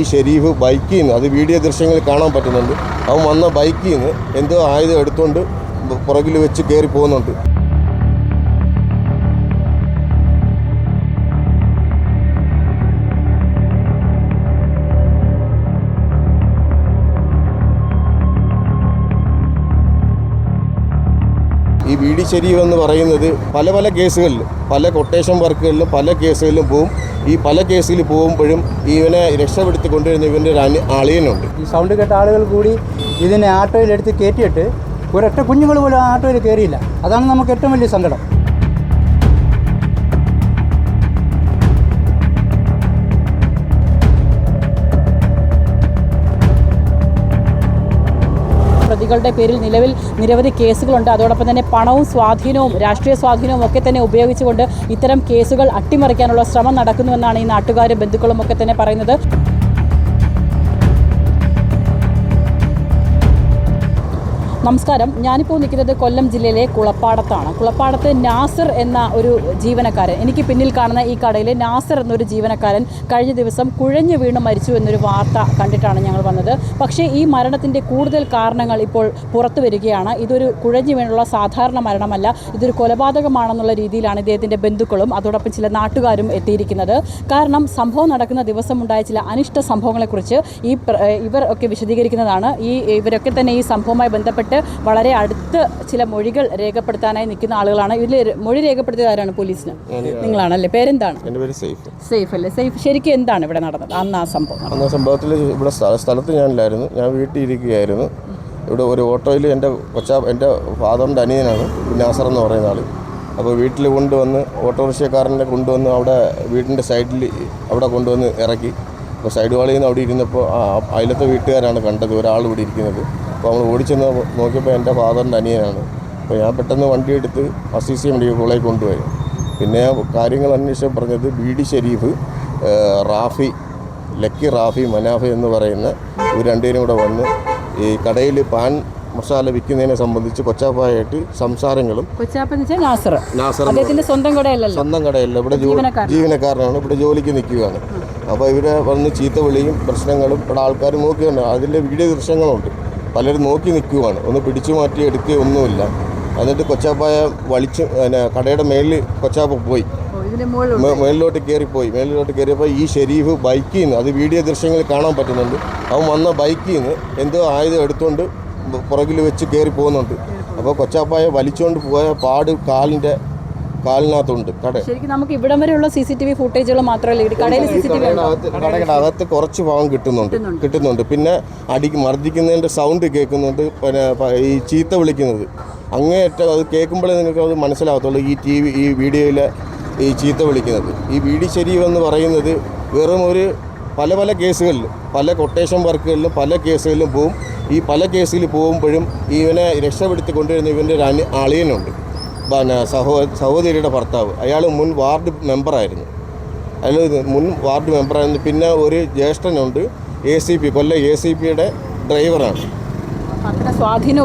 ഈ ഷെരീഫ് ബൈക്കിൽ നിന്ന് അത് വീഡിയോ ദൃശ്യങ്ങളിൽ കാണാൻ പറ്റുന്നുണ്ട്. അവൻ വന്ന ബൈക്കിൽ നിന്ന് എന്തോ ആയുധം എടുത്തുകൊണ്ട് പുറകിൽ വെച്ച് കയറി പോകുന്നുണ്ട്. വി ഡി ശരീഫ് എന്ന് പറയുന്നത് പല പല കേസുകളിൽ പല കൊട്ടേഷൻ വർക്കുകളിലും പല കേസുകളിലും പോവും. ഈ പല കേസിൽ പോകുമ്പോഴും ഇവനെ രക്ഷപ്പെടുത്തി കൊണ്ടുവരുന്ന ഇവന്റെ ഒരു അളിയനുണ്ട്. ഈ സൗണ്ട് കേട്ട ആളുകൾ കൂടി ഇതിനെ ആട്ടോയിലെടുത്ത് കയറ്റിയിട്ട് ഒരൊറ്റ കുഞ്ഞുങ്ങൾ പോലും ആട്ടോയിൽ കയറിയില്ല. അതാണ് നമുക്ക് ഏറ്റവും വലിയ സങ്കടം. പ്രതികളുടെ പേരിൽ നിലവിൽ നിരവധി കേസുകളുണ്ട്. അതോടൊപ്പം തന്നെ പണവും സ്വാധീനവും രാഷ്ട്രീയ സ്വാധീനവും ഒക്കെ തന്നെ ഉപയോഗിച്ചുകൊണ്ട് ഇത്തരം കേസുകൾ അട്ടിമറിക്കാനുള്ള ശ്രമം നടക്കുന്നുവെന്നാണ് ഈ നാട്ടുകാരും ബന്ധുക്കളും ഒക്കെ തന്നെ പറയുന്നത്. നമസ്കാരം. ഞാനിപ്പോൾ നിൽക്കുന്നത് കൊല്ലം ജില്ലയിലെ കുളപ്പാടത്താണ്. കുളപ്പാടത്ത് നാസർ എന്ന ഒരു ജീവനക്കാരൻ എനിക്ക് പിന്നിൽ കാണുന്ന ഈ കടയിൽ നാസർ എന്നൊരു ജീവനക്കാരൻ കഴിഞ്ഞ ദിവസം കുഴഞ്ഞു വീണ് മരിച്ചു എന്നൊരു വാർത്ത കണ്ടിട്ടാണ് ഞങ്ങൾ വന്നത്. പക്ഷേ ഈ മരണത്തിന്റെ കൂടുതൽ കാരണങ്ങൾ ഇപ്പോൾ പുറത്തു വരികയാണ്. ഇതൊരു കുഴഞ്ഞു വീണുള്ള സാധാരണ മരണമല്ല. ഇതൊരു കൊലപാതകമാണെന്നുള്ള രീതിയിലാണ് ഇദ്ദേഹത്തിന്റെ ബന്ധുക്കളും അതോടൊപ്പം ചില നാട്ടുകാരും എത്തിയിരിക്കുന്നത്. കാരണം സംഭവം നടക്കുന്ന ദിവസമുണ്ടായ ചില അനിഷ്ട സംഭവങ്ങളെക്കുറിച്ച് ഈ ഇവർ ഒക്കെ വിശദീകരിക്കുന്നതാണ്. ഈ ഇവരൊക്കെ തന്നെ ഈ സംഭവവുമായി ബന്ധപ്പെട്ട് വളരെ അടുത്ത് ചില മൊഴികൾ രേഖപ്പെടുത്താനായി നിൽക്കുന്ന ആളുകളാണ്. ഇതിൽ മൊഴി രേഖപ്പെടുത്തിയത് ആരാണ്? പോലീസിന്. നിങ്ങളാണല്ലേ? പേരെന്താണ്? സേഫ്. അല്ലേ? സേഫ് ശരിക്കും എന്താണ് ഇവിടെ നടന്നത്? അന്ന് ആ സംഭവം അന്ന് സംഭവത്തിൽ ഇവിടെ സ്ഥ- സ്ഥലത്ത് ഞാനില്ലായിരുന്നു. ഞാൻ വീട്ടിൽ ഇരിക്കുകയായിരുന്നു ഇവിടെ ഒരു ഓട്ടോയിൽ എന്റെ കൊച്ചാ എന്റെ ഫാദറിന്റെ അനിയനാണ് നാസർ എന്ന് പറയുന്ന ആൾ അപ്പോൾ വീട്ടിൽ കൊണ്ടുവന്ന് ഓട്ടോറിക്ഷക്കാരനെ കൊണ്ടുവന്ന് അവിടെ വീടിന്റെ സൈഡിൽ അവിടെ കൊണ്ടുവന്ന് ഇറക്കി. അപ്പോൾ സൈഡ് വാളിൽ നിന്ന് അവിടെ ഇരുന്നപ്പോൾ ആ അയലത്തെ വീട്ടുകാരാണ് കണ്ടത്. ഒരാൾ ഇവിടെ ഇരിക്കുന്നത്. അപ്പോൾ നമ്മൾ ഓടിച്ചെന്ന് നോക്കിയപ്പോൾ എന്റെ ഫാദറിന്റെ അനിയനാണ്. അപ്പോൾ ഞാൻ പെട്ടെന്ന് വണ്ടി എടുത്ത് അസീസി മെഡിക്കൽ കോളേജ് കൊണ്ടുപോയി. പിന്നെ കാര്യങ്ങൾ അന്വേഷിച്ച് പറഞ്ഞത് B D Sharif Rafi Lucky Rafi Manafi എന്ന് പറയുന്ന ഇവർ രണ്ടുപേരും കൂടെ വന്ന് ഈ കടയിൽ പാൻ മസാല വിൽക്കുന്നതിനെ സംബന്ധിച്ച് കൊച്ചാപ്പായിട്ട് സംസാരങ്ങളും അദ്ദേഹത്തിന്റെ സ്വന്തം കടയല്ലല്ലോ. സ്വന്തം കടയല്ല ഇവിടെ. ജീവനക്കാരനാണ്. ഇവിടെ ജോലിക്ക് നിൽക്കുകയാണ്. അപ്പോൾ ഇവരെ വന്ന് ചീത്ത വിളിയും പ്രശ്നങ്ങളും ഇവിടെ ആൾക്കാർ നോക്കിയുണ്ട് അതിന്റെ വീഡിയോ ദൃശ്യങ്ങളുണ്ട്. പലരും നോക്കി നിൽക്കുകയാണ് ഒന്ന് പിടിച്ചു മാറ്റി എടുക്കുകയോ ഒന്നുമില്ല. എന്നിട്ട് കൊച്ചാപ്പായ വലിച്ച് പിന്നെ കടയുടെ മേളിൽ കൊച്ചാപ്പ പോയി. മേളിലോട്ട് കയറിപ്പോയി. മേളിലോട്ട് കയറിയപ്പോൾ ഈ ഷെരീഫ് ബൈക്കിൽ നിന്ന് അത് വീഡിയോ ദൃശ്യങ്ങളിൽ കാണാൻ പറ്റുന്നുണ്ട്. അവൻ വന്ന ബൈക്കിൽ നിന്ന് എന്തോ ആയുധം എടുത്തുകൊണ്ട് പുറകിൽ വെച്ച് കയറി പോകുന്നുണ്ട്. അപ്പോൾ കൊച്ചാപ്പായ വലിച്ചുകൊണ്ട് പോയ പാട് കാലിന്റെ കാലിനകത്തുണ്ട് കട. ശരിക്കും നമുക്ക് ഇവിടം വരെയുള്ള സി സി ടി വി ഫുട്ടേജുകൾ മാത്രമല്ല ഈ കടയിൽ സി സി ടി വി കടയുടെ അകത്ത് കുറച്ച് ഭാഗം കിട്ടുന്നുണ്ട് കിട്ടുന്നുണ്ട്. പിന്നെ അടി മർദ്ദിക്കുന്നതിന്റെ സൗണ്ട് കേൾക്കുന്നുണ്ട് പിന്നെ ഈ ചീത്ത വിളിക്കുന്നത്. അങ്ങേയറ്റം അത് കേൾക്കുമ്പോഴേ നിങ്ങൾക്ക് അത് മനസ്സിലാകത്തുള്ളൂ ഈ ടി വി ഈ വീഡിയോയിലെ ഈ ചീത്ത വിളിക്കുന്നത്. ഈ വീടി ശരീവെന്ന് എന്ന് പറയുന്നത് വെറും ഒരു പല പല കേസുകളിൽ പല കൊട്ടേഷൻ വർക്കുകളിലും പല കേസുകളിലും പോവും. ഈ പല കേസിൽ പോകുമ്പോഴും ഇവനെ രക്ഷപ്പെടുത്തി കൊണ്ടുവരുന്ന ഇവന്റെ ഒരു അളിയനുണ്ട്. പിന്നെ സഹോ സഹോദരിയുടെ ഭർത്താവ്. അയാൾ മുൻ വാർഡ് മെമ്പറായിരുന്നു. അയാൾ മുൻ വാർഡ് മെമ്പറായിരുന്നു. പിന്നെ ഒരു ജ്യേഷ്ഠനുണ്ട് A C P Kollam A C പിയുടെ ഡ്രൈവറാണ്. സ്വാധീനം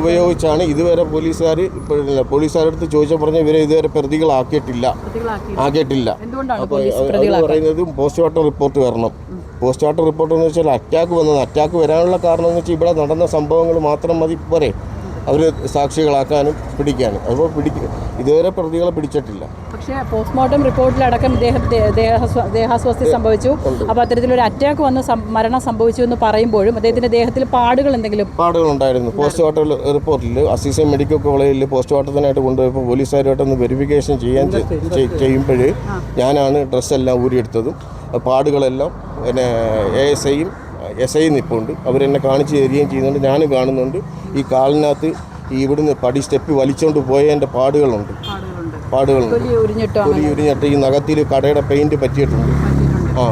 ഉപയോഗിച്ചാണ് ഇതുവരെ പോലീസുകാർ പോലീസുകാരുടെ അടുത്ത് ചോദിച്ചാൽ പറഞ്ഞ ഇവരെ ഇതുവരെ പ്രതികളാക്കിയിട്ടില്ല. പ്രതികളാക്കി ആക്കിയിട്ടില്ല. അപ്പോൾ പറയുന്നത് പോസ്റ്റ്മോർട്ടം റിപ്പോർട്ട് വരണം. പോസ്റ്റ്മോർട്ടം റിപ്പോർട്ട് എന്ന് വെച്ചാൽ അറ്റാക്ക് വന്നത് അറ്റാക്ക് വരാനുള്ള കാരണം എന്ന് വെച്ചാൽ ഇവിടെ നടന്ന സംഭവങ്ങൾ മാത്രം മതി പോരെ. അവർ സാക്ഷികളാക്കാനും പിടിക്കാനും. അപ്പോൾ പിടിക്ക ഇതുവരെ പ്രതികളെ പിടിച്ചിട്ടില്ല. പക്ഷേ പോസ്റ്റ്മോർട്ടം റിപ്പോർട്ടിലടക്കം ദേഹാസ്വസ്ഥ സംഭവിച്ചു. അപ്പോൾ അത്തരത്തിലൊരു അറ്റാക്ക് വന്ന് മരണം സംഭവിച്ചു എന്ന് പറയുമ്പോഴും അദ്ദേഹത്തിന്റെ ദേഹത്തിൽ പാടുകൾ എന്തെങ്കിലും പാടുകൾ ഉണ്ടായിരുന്നു പോസ്റ്റ്മോർട്ടം റിപ്പോർട്ടിൽ അസീസ മെഡിക്കൽ കോളേജിൽ പോസ്റ്റ്മോർട്ടത്തിനായിട്ട് കൊണ്ടുപോയപ്പോൾ പോലീസുകാരുമായിട്ടൊന്ന് വെരിഫിക്കേഷൻ ചെയ്യാൻ ചെയ്യുമ്പോൾ ഞാനാണ് ഡ്രസ്സെല്ലാം ഊരിയെടുത്തതും പാടുകളെല്ലാം പിന്നെ എ എസ് ഐയും എസ് ഐ നിൽപ്പുണ്ട് അവരെന്നെ കാണിച്ചു തരികയും ചെയ്യുന്നുണ്ട്. ഞാനും കാണുന്നുണ്ട്. ഈ കാലിനകത്ത് ഈ ഇവിടുന്ന് പടി സ്റ്റെപ്പ് വലിച്ചുകൊണ്ട് പോയതിന്റെ പാടുകളുണ്ട്. പാടുകളുണ്ട്. തൊലി ഉരിഞ്ഞിട്ടോ ഈ നഖത്തിൽ കടയുടെ പെയിന്റ് പറ്റിയിട്ടുണ്ട്. ആ.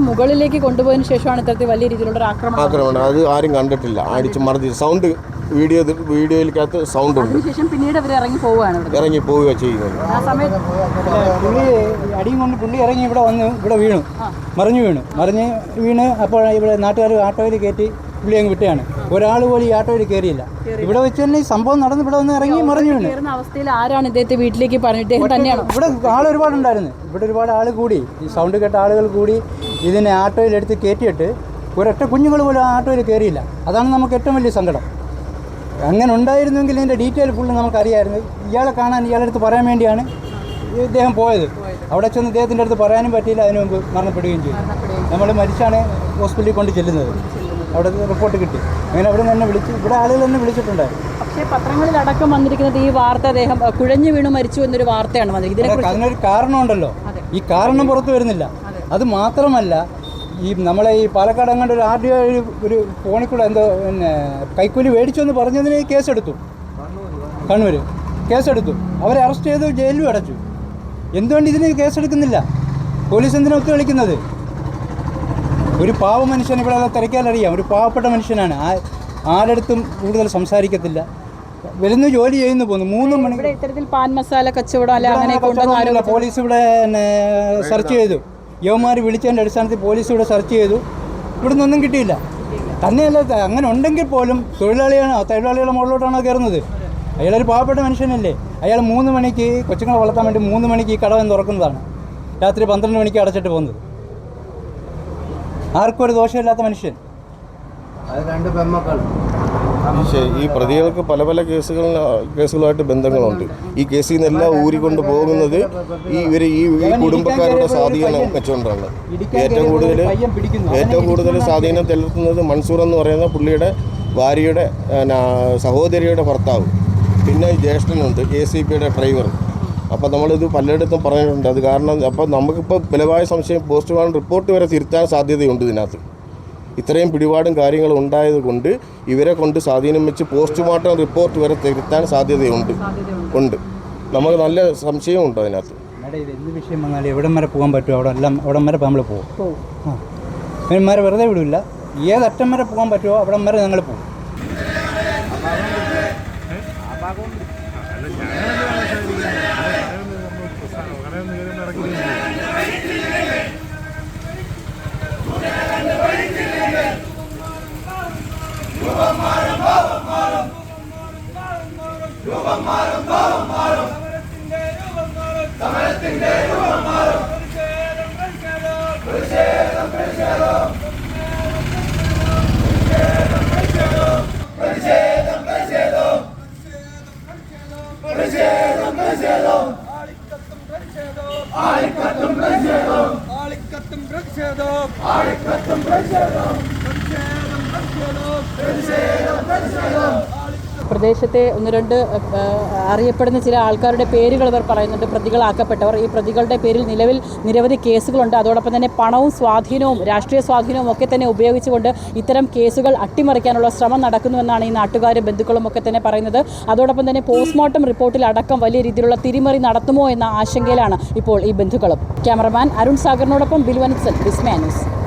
മുകളിലേക്ക് കൊണ്ടുപോയതിനു ശേഷമാണ് ഇത്തരത്തിൽ വലിയ രീതിയിലുള്ള ആക്രമണം ആക്രമണം. അത് ആരും കണ്ടിട്ടില്ല. അടിച്ച് മറിഞ്ഞ് സൗണ്ട് വീഡിയോ വീഡിയോയിലേക്കകത്ത് സൗണ്ട് ഉണ്ട്. പിന്നീട് അവർ ഇറങ്ങി പോവുകയാണ് ഇറങ്ങി പോവുക ചെയ്യുന്നത്. ആ സമയത്ത് പുള്ളി അടിയും കൊണ്ട് പുള്ളി ഇറങ്ങി ഇവിടെ വന്ന് ഇവിടെ വീണു. മറിഞ്ഞു വീണു. മറിഞ്ഞ് വീണ് അപ്പോൾ ഇവിടെ നാട്ടുകാർ ആട്ടോയിൽ കയറ്റി പുള്ളി അങ്ങ് വിട്ടയാണ് ഒരാൾ പോലും ഈ ആട്ടോയിൽ കയറിയില്ല. ഇവിടെ വെച്ച് തന്നെ ഈ സംഭവം നടന്ന് ഇവിടെ വന്ന് ഇറങ്ങി മറിഞ്ഞു വീണു. കയറുന്ന അവസ്ഥയിൽ ആരാണ് ഇദ്ദേഹത്തെ വീട്ടിലേക്ക് പറഞ്ഞിട്ട് ഇദ്ദേഹം തന്നെയാണോ? ഇവിടെ ആൾ ഒരുപാടുണ്ടായിരുന്നു. ഇവിടെ ഒരുപാട് ആൾ കൂടി. ഈ സൗണ്ട് കേട്ട ആളുകൾ കൂടി ഇതിനെ ആട്ടോയിലെടുത്ത് കയറ്റിയിട്ട് ഒരൊറ്റ കുഞ്ഞുങ്ങൾ പോലും ആ ആട്ടോയിൽ കയറിയില്ല. അതാണ് നമുക്ക് ഏറ്റവും വലിയ സങ്കടം. അങ്ങനെ ഉണ്ടായിരുന്നെങ്കിൽ ഇതിന്റെ ഡീറ്റെയിൽ ഫുള്ള് നമുക്കറിയായിരുന്നു. ഇയാളെ കാണാൻ ഇയാളുടെ അടുത്ത് പറയാൻ വേണ്ടിയാണ് ഇദ്ദേഹം പോയത്. അവിടെ ചെന്ന് ഇദ്ദേഹത്തിന്റെ അടുത്ത് പറയാനും പറ്റിയില്ല. അതിനു മുമ്പ് മരണപ്പെടുകയും ചെയ്തു. നമ്മൾ മരിച്ചാണ് ഹോസ്പിറ്റലിൽ കൊണ്ട് ചെല്ലുന്നത്. അവിടെ റിപ്പോർട്ട് കിട്ടി. അങ്ങനെ അവിടെ നിന്ന് തന്നെ വിളിച്ച് ഇവിടെ ആളുകൾ തന്നെ വിളിച്ചിട്ടുണ്ടായിരുന്നു. പക്ഷേ പത്രങ്ങളിലടക്കം വന്നിരിക്കുന്നത് ഈ വാർത്ത അദ്ദേഹം കുഴഞ്ഞു വീണു മരിച്ചു എന്നൊരു വാർത്തയാണ് വന്നിരിക്കുന്നത് അതിനൊരു കാരണമുണ്ടല്ലോ. ഈ കാരണം പുറത്തു വരുന്നില്ല. അത് മാത്രമല്ല ഈ നമ്മളെ ഈ പാലക്കാട് അങ്ങോട്ട് ഒരു ആർ ഡി ഒരു ഒരു ഫോണിൽ കൂടെ എന്തോ പിന്നെ കൈക്കൂലി മേടിച്ചു എന്ന് പറഞ്ഞതിന് കേസെടുത്തു. കണ്ണൂർ കേസെടുത്തു. അവരെ അറസ്റ്റ് ചെയ്തു ജയിലിലും അടച്ചു. എന്തുകൊണ്ട് ഇതിന് കേസെടുക്കുന്നില്ല? പോലീസ് എന്തിനാ ഒത്തു കളിക്കുന്നത് ഒരു പാവ മനുഷ്യൻ ഇവിടെ തിരക്കാലറിയാം ഒരു പാവപ്പെട്ട മനുഷ്യനാണ്. ആ ആരടുത്തും കൂടുതൽ സംസാരിക്കത്തില്ല. വരുന്നു ജോലി ചെയ്യുന്നു പോകുന്നു. മൂന്ന് മണി ഇത്തരത്തിൽ പാൻ മസാല കച്ചവടം അങ്ങനെ. പോലീസ് ഇവിടെ സെർച്ച് ചെയ്തു. യവന്മാർ വിളിച്ചതിന്റെ അടിസ്ഥാനത്തിൽ പോലീസ് ഇവിടെ സെർച്ച് ചെയ്തു. ഇവിടെ നിന്നൊന്നും കിട്ടിയില്ല. തന്നെയല്ല അങ്ങനെ ഉണ്ടെങ്കിൽ പോലും തൊഴിലാളിയാണ് തൊഴിലാളികളുടെ മുകളിലോട്ടാണോ കയറുന്നത്? അയാളൊരു പാവപ്പെട്ട മനുഷ്യനല്ലേ? അയാൾ മൂന്ന് മണിക്ക് കൊച്ചുങ്ങളെ വളർത്താൻ വേണ്ടി മൂന്ന് മണിക്ക് ഈ കടവൻ തുറക്കുന്നതാണ്. രാത്രി പന്ത്രണ്ട് മണിക്ക് അടച്ചിട്ട് പോകുന്നത്. ആർക്കും ഒരു ദോഷമില്ലാത്ത മനുഷ്യൻ. രണ്ട് പക്ഷേ ഈ പ്രതികൾക്ക് പല പല കേസുകൾ കേസുകളായിട്ട് ബന്ധങ്ങളുണ്ട്. ഈ കേസിൽ നിന്നെല്ലാം ഊരിക്കൊണ്ട് പോകുന്നത് ഈ ഇവർ ഈ കുടുംബക്കാരുടെ സ്വാധീനം വെച്ചുകൊണ്ടാണ്. ഏറ്റവും കൂടുതൽ ഏറ്റവും കൂടുതൽ സ്വാധീനം ചെലുത്തുന്നത് മൻസൂർ എന്ന് പറയുന്ന പുള്ളിയുടെ ഭാര്യയുടെ സഹോദരിയുടെ ഭർത്താവ്. പിന്നെ ജ്യേഷ്ഠനുണ്ട് എ സി പിയുടെ ഡ്രൈവർ അപ്പോൾ നമ്മളിത് പലയിടത്തും പറഞ്ഞിട്ടുണ്ട്. അത് കാരണം അപ്പോൾ നമുക്കിപ്പോൾ ബലമായ സംശയം പോസ്റ്റ്മോർട്ടം റിപ്പോർട്ട് വരെ തിരുത്താൻ സാധ്യതയുണ്ട് ഇതിനകത്ത്. ഇത്രയും പിടിപാടും കാര്യങ്ങളും ഉണ്ടായത് കൊണ്ട് ഇവരെ കൊണ്ട് സ്വാധീനം വെച്ച് പോസ്റ്റ്മോർട്ടം റിപ്പോർട്ട് വരെ തിരുത്താൻ സാധ്യതയുണ്ട്. ഉണ്ട്. നമുക്ക് നല്ല സംശയമുണ്ട് അതിനകത്ത്. എന്ത് വിഷയം വന്നാലും എവിടം വരെ പോകാൻ പറ്റും? അവിടെ എല്ലാം അവിടം വരെ നമ്മൾ പോകും. ആ. ഇവന്മാരെ വെറുതെ വിടില്ല. ഏതറ്റം വരെ പോകാൻ പറ്റുമോ അവിടം വരെ ഞങ്ങൾ പോകും. ആളിക്കത്തും പ്രതിഷേധം. ആളിക്കത്തും പ്രതിഷേധം. പ്രദേശത്തെ ഒന്ന് രണ്ട് അറിയപ്പെടുന്ന ചില ആൾക്കാരുടെ പേരുകൾ ഇവർ പറയുന്നുണ്ട്. പ്രതികളാക്കപ്പെട്ടവർ. ഈ പ്രതികളുടെ പേരിൽ നിലവിൽ നിരവധി കേസുകളുണ്ട്. അതോടൊപ്പം തന്നെ പണവും സ്വാധീനവും രാഷ്ട്രീയ സ്വാധീനവും ഒക്കെ തന്നെ ഉപയോഗിച്ചുകൊണ്ട് ഇത്തരം കേസുകൾ അട്ടിമറിക്കാനുള്ള ശ്രമം നടക്കുന്നുവെന്നാണ് ഈ നാട്ടുകാരും ബന്ധുക്കളും ഒക്കെ തന്നെ പറയുന്നത്. അതോടൊപ്പം തന്നെ പോസ്റ്റ്മോർട്ടം റിപ്പോർട്ടിൽ അടക്കം വലിയ രീതിയിലുള്ള തിരിമറി നടത്തുമോ എന്ന ആശങ്കയിലാണ് ഇപ്പോൾ ഈ ബന്ധുക്കളും. ക്യാമറമാൻ അരുൺ സാഗറിനോടൊപ്പം ബിൽവൻസൻ ന്യൂസ്.